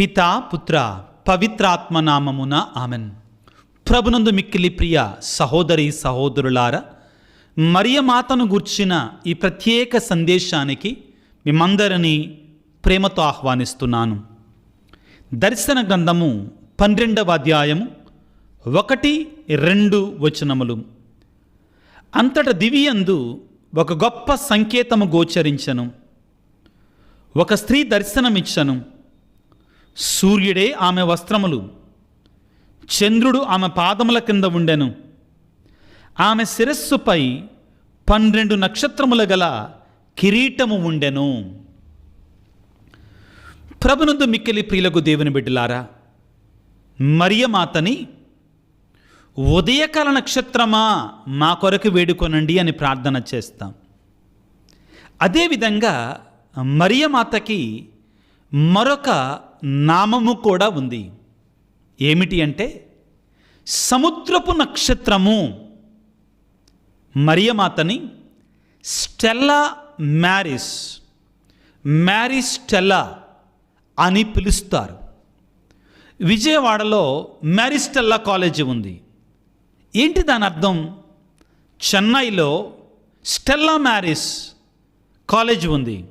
పితా పుత్ర పవిత్రాత్మ నామమున ఆమెన్. ప్రభునందు మిక్కిలి ప్రియ సహోదరి సహోదరులారా మరియమాతను గూర్చిన ఈ ప్రత్యేక సందేశానికి మిమ్మందరినీ ప్రేమతో ఆహ్వానిస్తున్నాను. దర్శన గ్రంథము పన్నెండవ అధ్యాయము ఒకటి రెండు వచనములు. అంతట దివియందు ఒక గొప్ప సంకేతము గోచరించను. ఒక స్త్రీ దర్శనమిచ్చను. సూర్యుడే ఆమె వస్త్రములు. చంద్రుడు ఆమె పాదముల కింద ఉండెను. ఆమె శిరస్సుపై పన్నెండు నక్షత్రముల గల కిరీటము ఉండెను. ప్రభునందు మిక్కిలి ప్రియులకు దేవుని బిడ్డలారా మరియమాతని ఉదయకాల నక్షత్రమా మా కొరకు వేడుకొనండి అని ప్రార్థన చేస్తాం. అదేవిధంగా మరియమాతకి మరొక నామము కూడా ఉంది. ఏమిటి అంటే సముద్రపు నక్షత్రము మరియమాతని స్టెల్లా మ్యారిస్ మ్యారిస్ స్టెల్లా అని పిలుస్తారు. విజయవాడలో మ్యారిస్టెల్లా కాలేజీ ఉంది. ఏంటి దాని అర్థం? చెన్నైలో స్టెల్లా మ్యారిస్ కాలేజ్ ఉంది.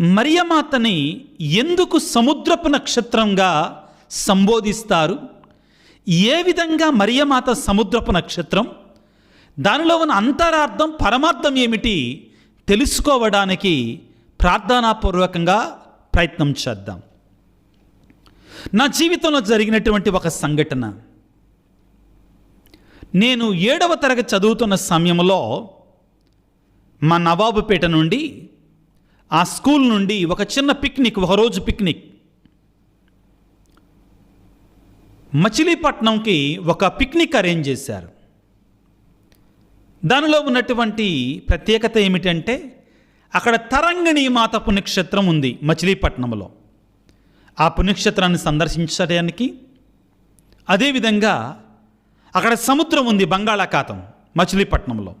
మరియమాతని ఎందుకు సముద్రపు నక్షత్రంగా సంబోధిస్తారు? ఏ విధంగా మరియమాత సముద్రపు నక్షత్రం? దానిలో ఉన్న అంతరార్థం పరమార్థం ఏమిటి? తెలుసుకోవడానికి ప్రార్థనాపూర్వకంగా ప్రయత్నం చేద్దాం. నా జీవితంలో జరిగినటువంటి ఒక సంఘటన. నేను ఏడవ తరగతి చదువుతున్న సమయంలో మా నవాబుపేట నుండి ఆ స్కూల్ నుండి ఒక చిన్న పిక్నిక్ ఒకరోజు పిక్నిక్. మచిలీపట్నంకి ఒక పిక్నిక్ అరేంజ్ చేశారు. దానిలో ఉన్నటువంటి ప్రత్యేకత ఏమిటంటే అక్కడ తరంగిణి మాత పుణ్యక్షేత్రం ఉంది మచిలీపట్నంలో. ఆ పుణ్యక్షేత్రాన్ని సందర్శించడానికి. అదేవిధంగా అక్కడ సముద్రం ఉంది బంగాళాఖాతం మచిలీపట్నంలో.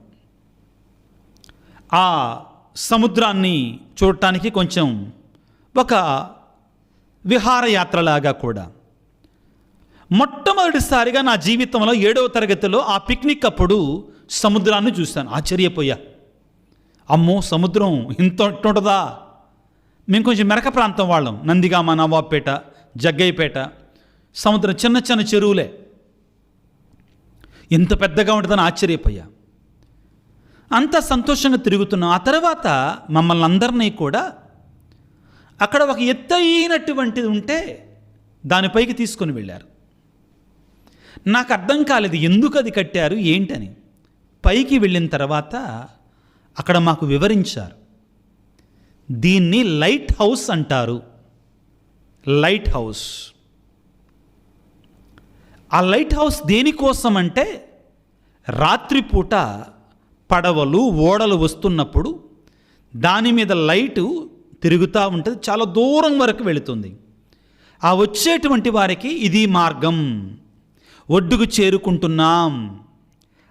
ఆ సముద్రాన్ని చూడటానికి కొంచెం ఒక విహారయాత్రలాగా కూడా. మొట్టమొదటిసారిగా నా జీవితంలో ఏడవ తరగతిలో ఆ పిక్నిక్ అప్పుడు సముద్రాన్ని చూశాను. ఆశ్చర్యపోయా. అమ్మో సముద్రం ఇంత ఉంటుందా? మేము కొంచెం మెరక ప్రాంతం వాళ్ళం. నందిగామ నవాబ్పేట జగ్గయ్యపేట. సముద్రం చిన్న చిన్న చెరువులే. ఎంత పెద్దగా ఉంటుందని ఆశ్చర్యపోయా. అంత సంతోషంగా తిరుగుతున్నాం ఆ తర్వాత మమ్మల్ని అందరినీ కూడా అక్కడ ఒక ఎత్తైనటువంటిది ఉంటే దానిపైకి తీసుకొని వెళ్ళారు. నాకు అర్థం కాలేదు ఎందుకు అది కట్టారు ఏంటని. పైకి వెళ్ళిన తర్వాత అక్కడ మాకు వివరించారు. దీన్ని లైట్ హౌస్ అంటారు. Light house. ఆ లైట్ హౌస్ దేనికోసం అంటే రాత్రిపూట పడవలు ఓడలు వస్తున్నప్పుడు దాని మీద లైటు తిరుగుతూ ఉంటుంది చాలా దూరం వరకు వెళుతుంది. ఆ వచ్చేటువంటి వారికి ఇది మార్గం. ఒడ్డుకు చేరుకుంటున్నాం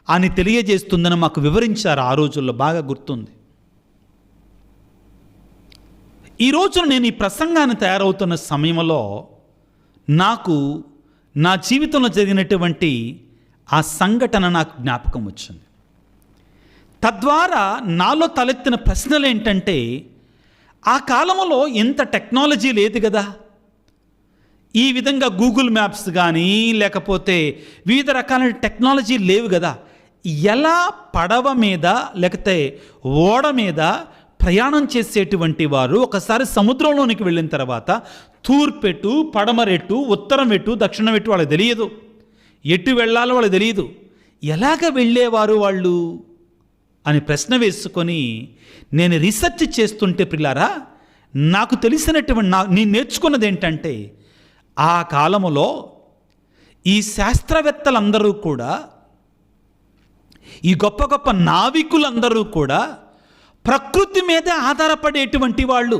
అని తెలియజేస్తుందని మాకు వివరించారు ఆ రోజుల్లో బాగా గుర్తుంది. ఈ రోజున నేను ఈ ప్రసంగాన్ని తయారవుతున్న సమయంలో నాకు నా జీవితంలో జరిగినటువంటి ఆ సంఘటన నాకు జ్ఞాపకం వచ్చింది. తద్వారా నాలో తలెత్తిన ప్రశ్నలు ఏంటంటే ఆ కాలంలో ఎంత టెక్నాలజీ లేదు కదా ఈ విధంగా గూగుల్ మ్యాప్స్ కానీ లేకపోతే వివిధ రకాల టెక్నాలజీ లేవు కదా ఎలా పడవ మీద లేకపోతే ఓడ మీద ప్రయాణం చేసేటువంటి వారు ఒకసారి సముద్రంలోనికి వెళ్ళిన తర్వాత తూర్పెట్టు పడమరెట్టు ఉత్తరం ఎట్టు దక్షిణం ఎట్టు వాళ్ళకి తెలియదు. ఎటు వెళ్ళాలో వాళ్ళకి తెలియదు. ఎలాగ వెళ్ళేవారు వాళ్ళు? అని ప్రశ్న వేసుకొని నేను రీసెర్చ్ చేస్తుంటే పిల్లారా నాకు తెలిసినటువంటి నా నేను నేర్చుకున్నది ఏంటంటే ఆ కాలములో ఈ శాస్త్రవేత్తలందరూ కూడా ఈ గొప్ప గొప్ప నావికులందరూ కూడా ప్రకృతి మీదే ఆధారపడేటువంటి వాళ్ళు.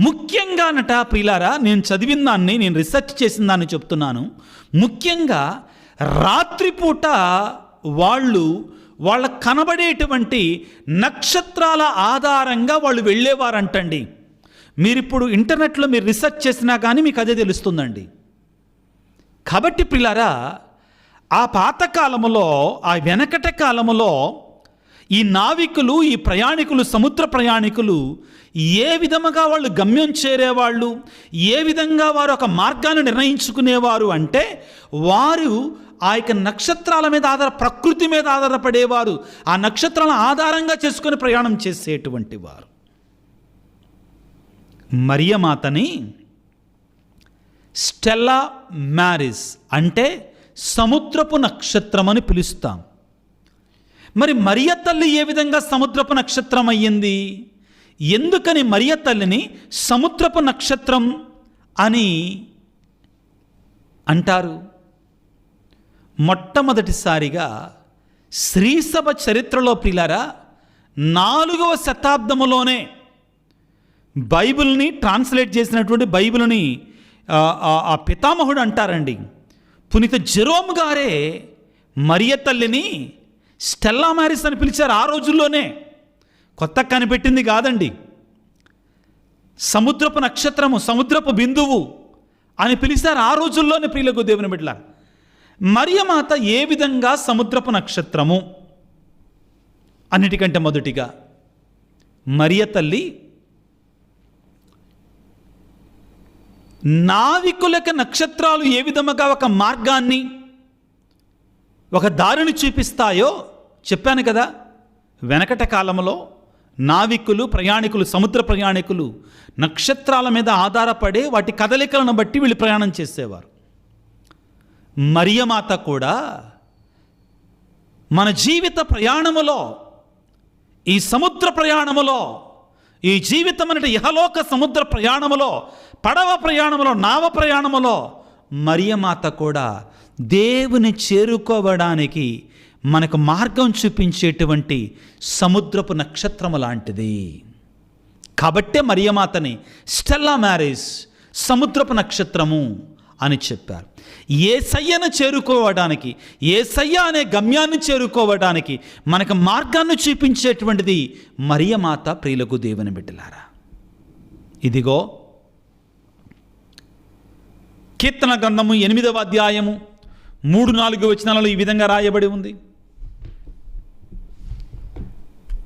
ముఖ్యంగా నట ప్రియులారా నేను చదివిన దాన్ని నేను రీసెర్చ్ చేసిన దాన్ని చెప్తున్నాను. ముఖ్యంగా రాత్రిపూట వాళ్ళు వాళ్ళ కనబడేటువంటి నక్షత్రాల ఆధారంగా వాళ్ళు వెళ్ళేవారంటండి. మీరు ఇప్పుడు ఇంటర్నెట్లో మీరు రీసెర్చ్ చేసినా కానీ మీకు అదే తెలుస్తుందండి. కాబట్టి పిల్లరా ఆ పాతకాలములో ఆ వెనకట కాలములో ఈ నావికులు ఈ ప్రయాణికులు సముద్ర ప్రయాణికులు ఏ విధముగా వాళ్ళు గమ్యం చేరేవాళ్ళు ఏ విధంగా వారు ఒక మార్గాన్ని నిర్ణయించుకునేవారు అంటే వారు ఆ యొక్క నక్షత్రాల మీద ఆధార ప్రకృతి మీద ఆధారపడేవారు. ఆ నక్షత్రాలను ఆధారంగా చేసుకొని ప్రయాణం చేసేటువంటి వారు. మరియమాతని స్టెల్లా మ్యారిస్ అంటే సముద్రపు నక్షత్రం అని పిలుస్తాం. మరి మరియ తల్లి ఏ విధంగా సముద్రపు నక్షత్రం అయ్యింది? ఎందుకని మరియ తల్లిని సముద్రపు నక్షత్రం అని అంటారు? మొట్టమొదటిసారిగా శ్రీసభ చరిత్రలో ప్రిలారా నాలుగవ శతాబ్దములోనే బైబిల్ని ట్రాన్స్లేట్ చేసినటువంటి బైబిల్ని ఆ, పితామహుడు అంటారండి. పునీత జెరోమ్ గారే మరియ తల్లిని స్టెల్లా మ్యారిస్ అని పిలిచారు ఆ రోజుల్లోనే. కొత్త కనిపెట్టింది కాదండి. సముద్రపు నక్షత్రము సముద్రపు బిందువు అని పిలిచారు ఆ రోజుల్లోనే ప్రియులకు దేవుని బిడ్డలారు. మరియమాత ఏ విధంగా సముద్రపు నక్షత్రము? అన్నిటికంటే మొదటిగా మరియ తల్లి నావికులకు నక్షత్రాలు ఏ విధముగా ఒక మార్గాన్ని ఒక దారిని చూపిస్తాయో చెప్పాను కదా. వెనకట కాలంలో నావికులు ప్రయాణికులు సముద్ర ప్రయాణికులు నక్షత్రాల మీద ఆధారపడే వాటి కదలికలను బట్టి వీళ్ళు ప్రయాణం చేసేవారు. మరియమాత కూడా మన జీవిత ప్రయాణములో ఈ సముద్ర ప్రయాణములో ఈ జీవితం అనేది ఇహలోక సముద్ర ప్రయాణములో పడవ ప్రయాణములో నావ ప్రయాణములో మరియమాత కూడా దేవుని చేరుకోవడానికి మనకు మార్గం చూపించేటువంటి సముద్రపు నక్షత్రము లాంటిది. కాబట్టే మరియమాతని స్టెల్లా మ్యారేజ్ సముద్రపు నక్షత్రము అని చెప్పారు. ఏ సయ్యను చేరుకోవడానికి ఏ సయ్య అనే గమ్యాన్ని చేరుకోవడానికి మనకు మార్గాన్ని చూపించేటువంటిది మరియమాత ప్రియులకు దేవుని బిడ్డలారా. ఇదిగో కీర్తన గ్రంథము ఎనిమిదవ అధ్యాయము మూడు నాలుగు వచనాలలో ఈ విధంగా రాయబడి ఉంది.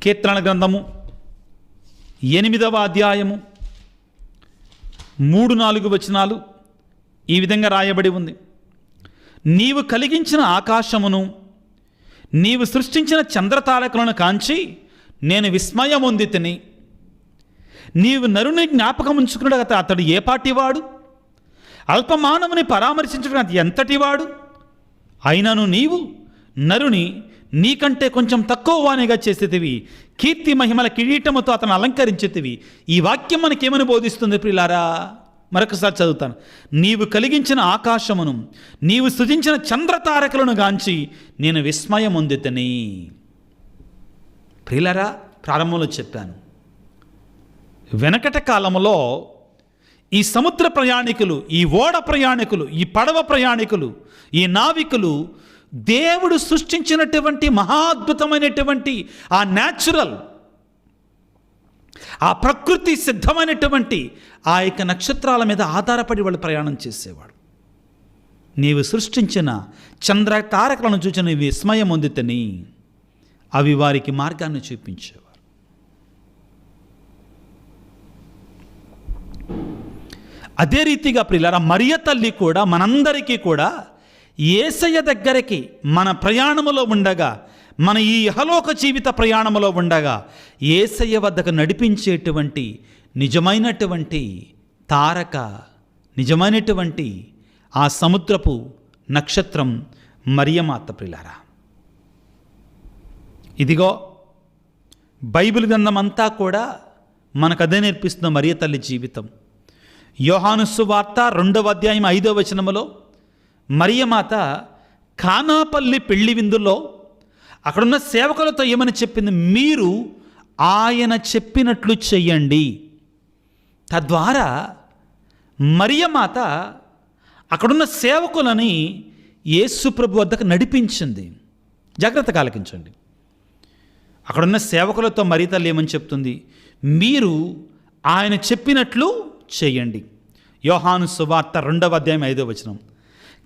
కీర్తన గ్రంథము ఎనిమిదవ అధ్యాయము మూడు నాలుగు వచనాలు ఈ విధంగా రాయబడి ఉంది. నీవు కలిగించిన ఆకాశమును నీవు సృష్టించిన చంద్రతారకులను కాంచి నేను విస్మయం ఉంది తిని నీవు నరుని జ్ఞాపకం ఉంచుకున్నాడు అతడు ఏ పాటివాడు అల్పమానవుని పరామర్శించడం అది ఎంతటివాడు? అయినను నీవు నరుని నీకంటే కొంచెం తక్కువ వాణిగా చేసేటివి కీర్తి మహిమల కిరీటముతో అతను అలంకరించేతివి. ఈ వాక్యం మనకేమని బోధిస్తుంది ప్రిలారా మరొకసారి చదువుతాను. నీవు కలిగించిన ఆకాశమును నీవు సృజించిన చంద్రతారకులను గాంచి నేను విస్మయం ఉందితని ప్రిలరా ప్రారంభంలో చెప్పాను. వెనకట కాలంలో ఈ సముద్ర ప్రయాణికులు ఈ ఓడ ప్రయాణికులు ఈ పడవ ప్రయాణికులు ఈ నావికులు దేవుడు సృష్టించినటువంటి మహాద్భుతమైనటువంటి ఆ న్యాచురల్ ఆ ప్రకృతి సిద్ధమైనటువంటి ఆ యొక్క నక్షత్రాల మీద ఆధారపడి వాళ్ళు ప్రయాణం చేసేవాడు. నీవు సృష్టించిన చంద్ర తారకలను చూచిన విస్మయం పొందితని అవి వారికి మార్గాన్ని చూపించేవారు. అదే రీతిగా ప్రియులారా మరియ తల్లి కూడా మనందరికీ కూడా ఏసయ్య దగ్గరికి మన ప్రయాణములో ఉండగా మన ఈ ఇహలోక జీవిత ప్రయాణంలో ఉండగా ఏసయ్య వద్దకు నడిపించేటువంటి నిజమైనటువంటి తారక నిజమైనటువంటి ఆ సముద్రపు నక్షత్రం మరియమాత ప్రిలారా. ఇదిగో బైబిల్ గ్రంథమంతా కూడా మనకు అదే నేర్పిస్తున్న మరియ తల్లి జీవితం. యోహానుస్సు వార్త రెండవ అధ్యాయం ఐదవ వచనములో మరియమాత ఖానాపల్లి పెళ్ళి విందులో అక్కడున్న సేవకులతో ఏమని చెప్పింది? మీరు ఆయన చెప్పినట్లు చెయ్యండి. తద్వారా మరియమాత అక్కడున్న సేవకులని యేసుప్రభు వద్దకు నడిపించింది. జాగ్రత్తగా ఆలకించండి. అక్కడున్న సేవకులతో మరి తల్లి ఏమని చెప్తుంది? మీరు ఆయన చెప్పినట్లు చేయండి యోహాను సువార్త రెండవ అధ్యాయం ఐదో వచనం.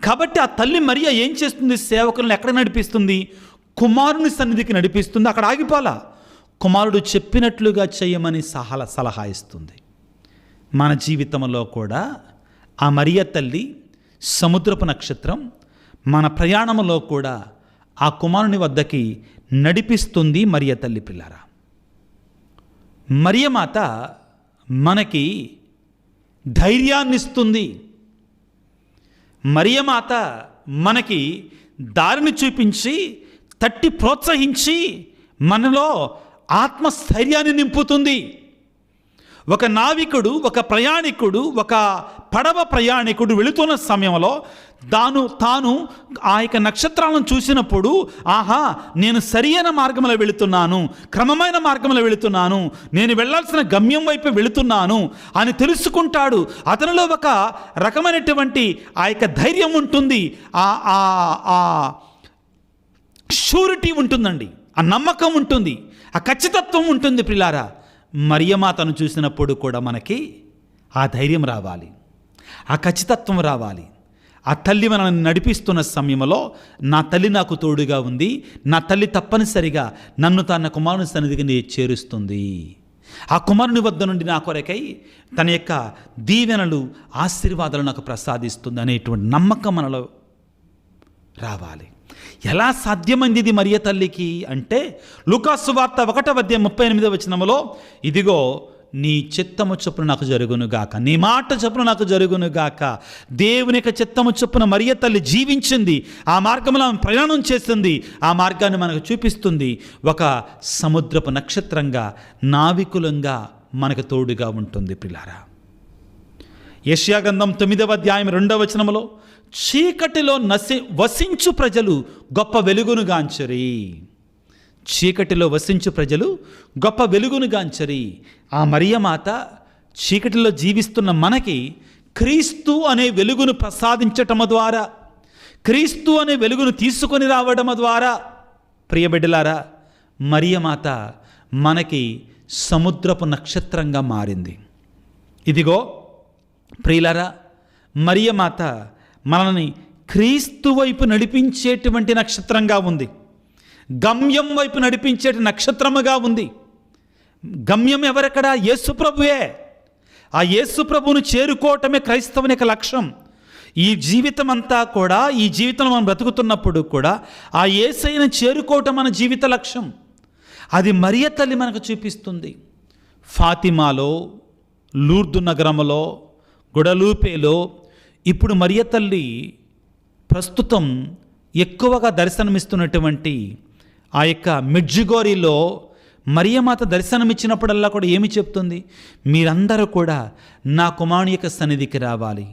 కాబట్టి ఆ తల్లి మరియా ఏం చేస్తుంది? సేవకులను ఎక్కడ నడిపిస్తుంది? కుమారుని సన్నిధికి నడిపిస్తుంది. అక్కడ ఆగిపోలా కుమారుడు చెప్పినట్లుగా చేయమని సహల సలహా ఇస్తుంది. మన జీవితంలో కూడా ఆ మరియ తల్లి సముద్రపు నక్షత్రం మన ప్రయాణంలో కూడా ఆ కుమారుని వద్దకి నడిపిస్తుంది మరియ తల్లి పిల్లారా. మరియమాత మనకి ధైర్యాన్నిస్తుంది మరియమాత మనకి దారిని చూపించి తట్టి ప్రోత్సహించి మనలో ఆత్మస్థైర్యాన్ని నింపుతుంది. ఒక నావికుడు ఒక ప్రయాణికుడు ఒక పడవ ప్రయాణికుడు వెళుతున్న సమయంలో తాను తాను ఆ యొక్క నక్షత్రాలను చూసినప్పుడు ఆహా నేను సరియైన మార్గంలో వెళుతున్నాను క్రమమైన మార్గంలో వెళుతున్నాను నేను వెళ్ళాల్సిన గమ్యం వైపు వెళుతున్నాను అని తెలుసుకుంటాడు. అతనిలో ఒక రకమైనటువంటి ఆ యొక్క ధైర్యం ఉంటుంది. ఆ ఆ ఆ షూరిటీ ఉంటుందండి. ఆ నమ్మకం ఉంటుంది. ఆ ఖచ్చితత్వం ఉంటుంది పిల్లారా మరియమాతను చూసినప్పుడు కూడా మనకి ఆ ధైర్యం రావాలి. ఆ ఖచ్చితత్వం రావాలి. ఆ తల్లి మనల్ని నడిపిస్తున్న సమయంలో నా తల్లి నాకు తోడుగా ఉంది. నా తల్లి తప్పనిసరిగా నన్ను తన కుమారుని సన్నిధికి చేరుస్తుంది. ఆ కుమారుని వద్ద నుండి నా కొరకై తన యొక్క దీవెనలు ఆశీర్వాదాలు నాకు ప్రసాదిస్తుంది అనేటువంటి నమ్మకం మనలో రావాలి. ఎలా సాధ్యమైంది ఇది మరియ తల్లికి అంటే లుకాసు వార్త ఒకటవ అధ్యాయం ముప్పై ఎనిమిదో వచనములో ఇదిగో నీ చిత్తము చొప్పున నాకు జరుగును గాక. నీ మాట చొప్పున నాకు జరుగును గాక. దేవుని యొక్క చిత్తము చొప్పున మరియ తల్లి జీవించింది. ఆ మార్గంలో ఆమె ప్రయాణం చేస్తుంది. ఆ మార్గాన్ని మనకు చూపిస్తుంది. ఒక సముద్రపు నక్షత్రంగా నావికులంగా మనకు తోడుగా ఉంటుంది పిల్లారా యష్యాగంధం తొమ్మిదవ అధ్యాయం రెండవ వచనములో చీకటిలో నసి వసించు ప్రజలు గొప్ప వెలుగును గాంచరి. చీకటిలో వసించు ప్రజలు గొప్ప వెలుగును గాంచరి. ఆ మరియమాత చీకటిలో జీవిస్తున్న మనకి క్రీస్తు అనే వెలుగును ప్రసాదించటము ద్వారా క్రీస్తు అనే వెలుగును తీసుకొని రావడము ద్వారా ప్రియబిడ్డలారా మరియమాత మనకి సముద్రపు నక్షత్రంగా మారింది. ఇదిగో ప్రియులరా మరియమాత మనల్ని క్రీస్తు వైపు నడిపించేటువంటి నక్షత్రంగా ఉంది. గమ్యం వైపు నడిపించే నక్షత్రముగా ఉంది. గమ్యం ఎవరెక్కడా? యేసుప్రభువే ఆ యేసుప్రభును చేరుకోవటమే క్రైస్తవుని యొక్క లక్ష్యం. ఈ జీవితం అంతా కూడా ఈ జీవితంలో మనం బ్రతుకుతున్నప్పుడు కూడా ఆ ఏసైని చేరుకోవటం మన జీవిత లక్ష్యం. అది మరియ తల్లి మనకు చూపిస్తుంది. ఫాతిమాలో లూర్దు నగరంలో గుడలూపేలో ఇప్పుడు మరియ తల్లి ప్రస్తుతం ఎక్కువగా దర్శనమిస్తున్నటువంటి ఆ యొక్క మిడ్జిగోరిలో మరియమాత దర్శనమిచ్చినప్పుడల్లా కూడా ఏమి చెప్తుంది? మీరందరూ కూడా నా కుమారుని యొక్క సన్నిధికి రావాలి.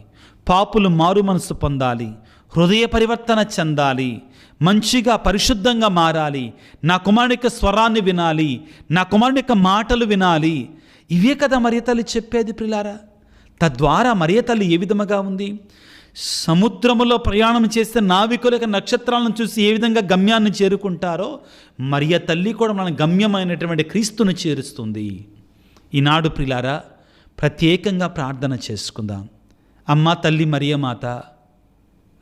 పాపులు మారు మనసు పొందాలి. హృదయ పరివర్తన చెందాలి. మంచిగా పరిశుద్ధంగా మారాలి. నా కుమారుని యొక్క స్వరాన్ని వినాలి. నా కుమారుని యొక్క మాటలు వినాలి. ఇవే కదా మరియ తల్లి చెప్పేది ప్రిలారా? తద్వారా మరియ తల్లి ఏ విధముగా ఉంది? సముద్రములో ప్రయాణం చేస్తే నావికుల యొక్క నక్షత్రాలను చూసి ఏ విధంగా గమ్యాన్ని చేరుకుంటారో మరియ తల్లి కూడా మన గమ్యమైనటువంటి క్రీస్తును చేరుస్తుంది. ఈనాడు ప్రిలారా ప్రత్యేకంగా ప్రార్థన చేసుకుందాం. అమ్మ తల్లి మరియమాత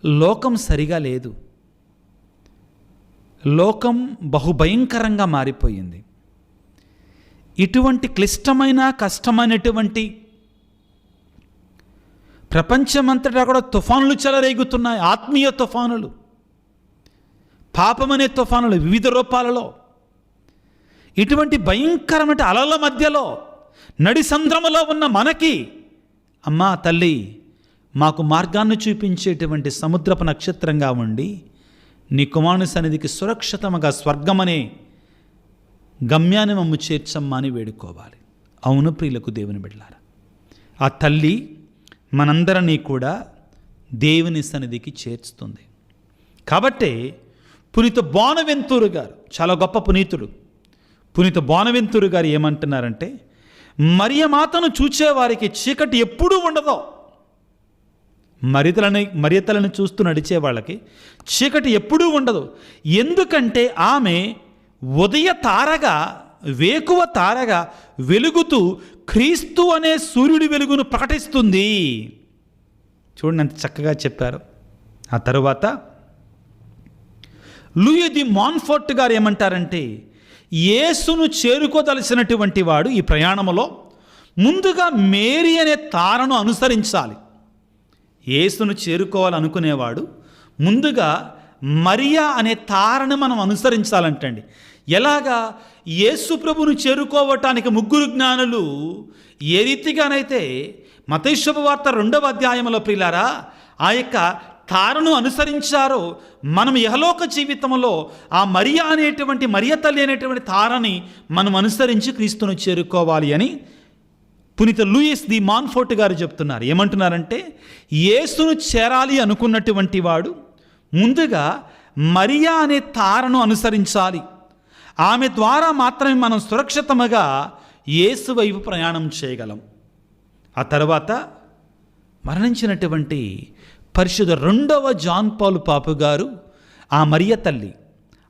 లోకం సరిగా లేదు. లోకం బహుభయంకరంగా మారిపోయింది. ఇటువంటి క్లిష్టమైన కష్టమైనటువంటి ప్రపంచమంతటా కూడా తుఫానులు చెలరేగుతున్నాయి. ఆత్మీయ తుఫానులు. పాపమనే తుఫానులు వివిధ రూపాలలో. ఇటువంటి భయంకరమైన అలల మధ్యలో నడి సంద్రములో ఉన్న మనకి అమ్మా తల్లి మాకు మార్గాన్ని చూపించేటువంటి సముద్రపు నక్షత్రంగా ఉండి నీ కుమారుని సన్నిధికి సురక్షితముగా స్వర్గమనే గమ్యాన్ని మమ్ము చేర్చమ్మా అని వేడుకోవాలి. అవును ప్రియులకు దేవుని బిడ్డలారా. ఆ తల్లి మనందరినీ కూడా దేవుని సన్నిధికి చేర్చుతుంది. కాబట్టే పునీత బోనవెంతూరు గారు చాలా గొప్ప పునీతుడు పునీత బోనవెంతూరు గారు ఏమంటున్నారంటే మరియమాతను చూచేవారికి చీకటి ఎప్పుడూ ఉండదు. మరితలని మరియతలను చూస్తూ నడిచే వాళ్ళకి చీకటి ఎప్పుడూ ఉండదు. ఎందుకంటే ఆమె ఉదయ తారగా వేకువ తారగా వెలుగుతూ క్రీస్తు అనే సూర్యుడి వెలుగును ప్రకటిస్తుంది. చూడండి అంత చక్కగా చెప్పారు. ఆ తరువాత లూయి ది మాన్ఫోర్ట్ గారు ఏమంటారంటే యేసును చేరుకోదలసినటువంటి వాడు ఈ ప్రయాణంలో ముందుగా మేరీ అనే తారను అనుసరించాలి. యేసును చేరుకోవాలనుకునేవాడు ముందుగా మరియా అనే తారను మనం అనుసరించాలంటండి. ఎలాగా యేసు ప్రభును చేరుకోవటానికి ముగ్గురు జ్ఞానులు ఏ రీతిగానైతే మతైశుభ వార్త రెండవ అధ్యాయంలో ప్రిలారా ఆ యొక్క తారను అనుసరించారో మనం యహలోక జీవితంలో ఆ మరియా అనేటువంటి మరియ తల్లి అనేటువంటి తారని మనం అనుసరించి క్రీస్తును చేరుకోవాలి అని పునీత లూయిస్ ది మాన్ఫోర్ట్ గారు చెప్తున్నారు. ఏమంటున్నారంటే యేసును చేరాలి అనుకున్నటువంటి వాడు ముందుగా మరియా అనే తారను అనుసరించాలి. ఆమె ద్వారా మాత్రమే మనం సురక్షితముగా యేసు వైపు ప్రయాణం చేయగలం. ఆ తర్వాత మరణించినటువంటి పరిశుద్ధ రెండవ జాన్ పాలు పాపు గారు ఆ మరియ తల్లి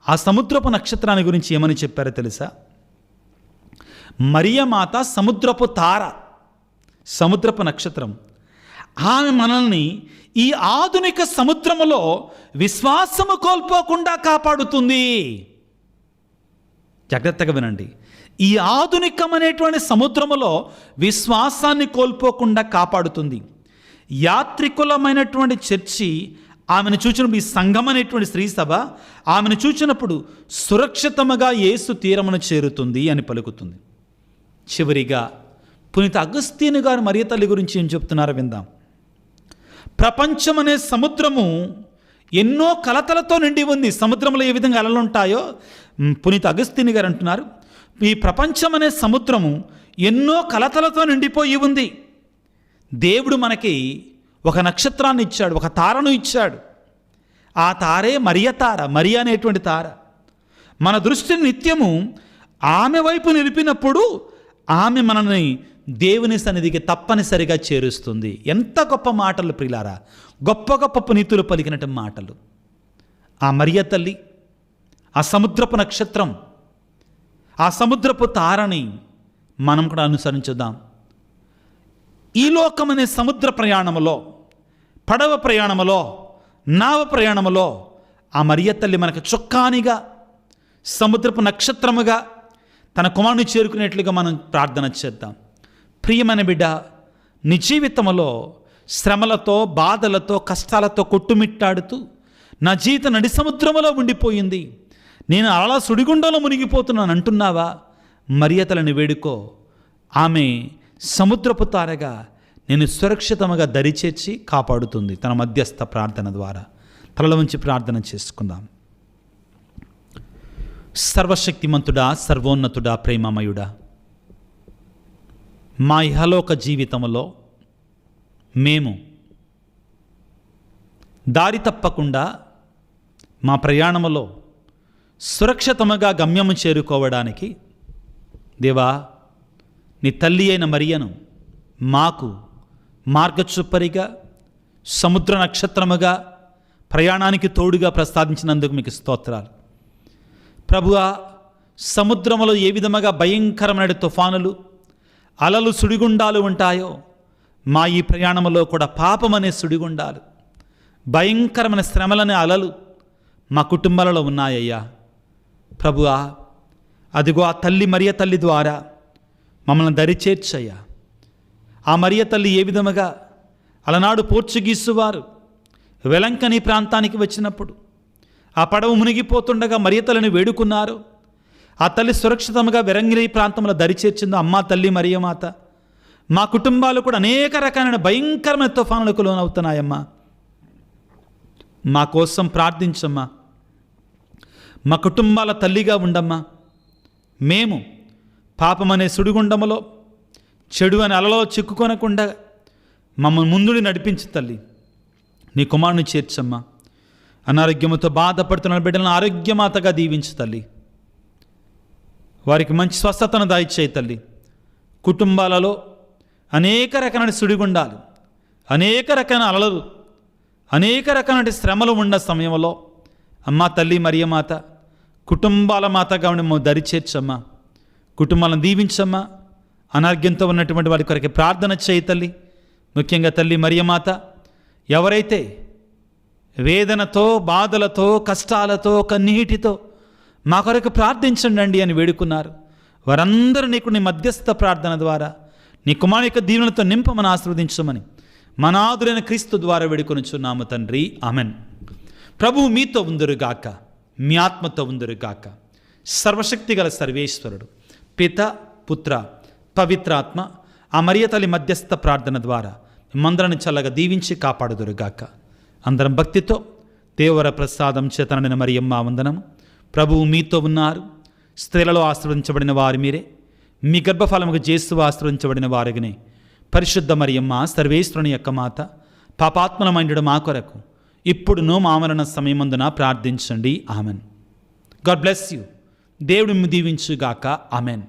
ఆ సముద్రపు నక్షత్రాన్ని గురించి ఏమని చెప్పారో తెలుసా? మరియమాత సముద్రపు తార సముద్రపు నక్షత్రం. ఆమె మనల్ని ఈ ఆధునిక సముద్రములో విశ్వాసము కోల్పోకుండా కాపాడుతుంది. జాగ్రత్తగా వినండి. ఈ ఆధునికమైనటువంటి సముద్రములో విశ్వాసాన్ని కోల్పోకుండా కాపాడుతుంది. యాత్రికులమైనటువంటి చర్చి ఆమెను చూచినప్పుడు ఈ సంఘం అనేటువంటి స్త్రీ సభ ఆమెను చూచినప్పుడు సురక్షితముగా యేసు తీరమును చేరుతుంది అని పలుకుతుంది. చివరిగా పునీత అగస్తీను గారు మరియ తల్లి గురించి ఏం చెప్తున్నారో విందాం. ప్రపంచం అనే సముద్రము ఎన్నో కలతలతో నిండి ఉంది. సముద్రంలో ఏ విధంగా అలలు ఉంటాయో? పునీత అగస్తిని గారు అంటున్నారు. ఈ ప్రపంచం అనే సముద్రము ఎన్నో కలతలతో నిండిపోయి ఉంది. దేవుడు మనకి ఒక నక్షత్రాన్ని ఇచ్చాడు ఒక తారను ఇచ్చాడు. ఆ తారే మరియ తార మరియ అనేటువంటి తార. మన దృష్టిని నిత్యము ఆమె వైపు నిలిపినప్పుడు ఆమె మనల్ని దేవుని సన్నిధికి తప్పనిసరిగా చేరుస్తుంది. ఎంత గొప్ప మాటలు ప్రిలారా. గొప్ప గొప్ప పునీతులు పలికినటి మాటలు. ఆ మరియ తల్లి ఆ సముద్రపు నక్షత్రం ఆ సముద్రపు తారని మనం కూడా అనుసరించుదాం. ఈ లోకం అనే సముద్ర ప్రయాణములో పడవ ప్రయాణములో నావ ప్రయాణములో ఆ మరియ తల్లి మనకు చొక్కానిగా సముద్రపు నక్షత్రముగా తన కుమారుని చేరుకునేట్లుగా మనం ప్రార్థన చేద్దాం. ప్రియమైన బిడ్డ నీ జీవితంలో శ్రమలతో బాధలతో కష్టాలతో కొట్టుమిట్టాడుతూ నా జీవితం నడి సముద్రంలో ఉండిపోయింది. నేను అలా సుడిగుండంలో మునిగిపోతున్నాను అంటున్నావా? మర్యాదలను వేడుకో. ఆమె సముద్రపు తారగా నేను సురక్షితముగా దరిచేర్చి కాపాడుతుంది తన మధ్యస్థ ప్రార్థన ద్వారా. తలలో ఉంచి ప్రార్థన చేసుకుందాం. సర్వశక్తిమంతుడా సర్వోన్నతుడా ప్రేమమయుడా మా ఇహలోక జీవితంలో మేము దారి తప్పకుండా మా ప్రయాణములో సురక్షితముగా గమ్యము చేరుకోవడానికి దేవా నీ తల్లి అయిన మరియను మాకు మార్గచుప్పరిగా సముద్ర నక్షత్రముగా ప్రయాణానికి తోడుగా ప్రసాదించినందుకు మీకు స్తోత్రాలు. ప్రభువా సముద్రములో ఏ విధముగా భయంకరమైన తుఫానులు అలలు సుడిగుండాలు ఉంటాయో? మా ఈ ప్రయాణంలో కూడా పాపమనే సుడిగుండాలు. భయంకరమైన శ్రమలనే అలలు మా కుటుంబాలలో ఉన్నాయ్యా ప్రభువా అదిగో ఆ తల్లి మరియ తల్లి ద్వారా మమ్మల్ని దరిచేర్చయ్యా. ఆ మరియ తల్లి ఏ విధముగా అలనాడు పోర్చుగీసు వారు వెలంకని ప్రాంతానికి వచ్చినప్పుడు ఆ పడవ మునిగిపోతుండగా మరియ తల్లిని వేడుకున్నారు? ఆ తల్లి సురక్షితంగా వెరంగిలి ప్రాంతంలో దరిచేర్చిందో అమ్మా తల్లి మరియమాత. మా కుటుంబాలు కూడా అనేక రకాలైన భయంకరమైన తుఫానులకు లోనవుతున్నాయమ్మా. మా కోసం ప్రార్థించమ్మా. మా కుటుంబాల తల్లిగా ఉండమ్మా. మేము పాపమనే సుడిగుండములో చెడు అని అలలో చిక్కుకొనకుండా మమ్మల్ని ముందుడి నడిపించు తల్లి. నీ కుమారుని చేర్చమ్మా. అనారోగ్యంతో బాధపడుతున్న బిడ్డలను ఆరోగ్యమాతగా దీవించు తల్లి. వారికి మంచి స్వస్థతను దాయిచ్చేయి తల్లి. కుటుంబాలలో అనేక రకమైన సుడిగుండాలు అనేక రకమైన అలలు అనేక రకమైన శ్రమలు ఉన్న సమయంలో అమ్మా తల్లి మరియమాత కుటుంబాల మాతగా ఉండి మేము దరిచేర్చమ్మా. కుటుంబాలను దీవించమ్మా. అనారోగ్యంతో ఉన్నటువంటి వారి కొరకు ప్రార్థన చేయి తల్లి. ముఖ్యంగా తల్లి మరియమాత ఎవరైతే వేదనతో బాధలతో కష్టాలతో కన్నీటితో మా కొరకు ప్రార్థించండి అని వేడుకున్నారు. వారందరూ నీకు నీ మధ్యస్థ ప్రార్థన ద్వారా నీ కుమారు యొక్క దీవెనలతో నింపమని ఆశీర్వదించమని మనాదురైన క్రీస్తు ద్వారా వేడుకొనుచున్నాము తండ్రి. ఆమెన్. ప్రభువు మీతో ఉందరుగాక మీ ఆత్మతో ఉందరుగాక సర్వశక్తి గల సర్వేశ్వరుడు పిత పుత్ర పవిత్రాత్మ ఆ మరియ తల్లి మధ్యస్థ ప్రార్థన ద్వారా మందరని చల్లగా దీవించి కాపాడుదురుగాక అందరం భక్తితో దేవర ప్రసాదం చేతనని మరియమ్మ వందనము. ప్రభువు మీతో ఉన్నారు. స్త్రీలలో ఆశ్రవదించబడిన వారు మీరే. మీ గర్భఫలముకు చేస్తూ ఆశ్రయించబడిన వారిగినే. పరిశుద్ధ మరియమ్మ సర్వేశ్వరుని యొక్క మాత పాపాత్మలమైనడు మా కొరకు. ఇప్పుడును మామరణ సమయమందున ప్రార్థించండి. ఆమెన్. God bless you. దేవుడు దీవించుగాక. ఆమెన్.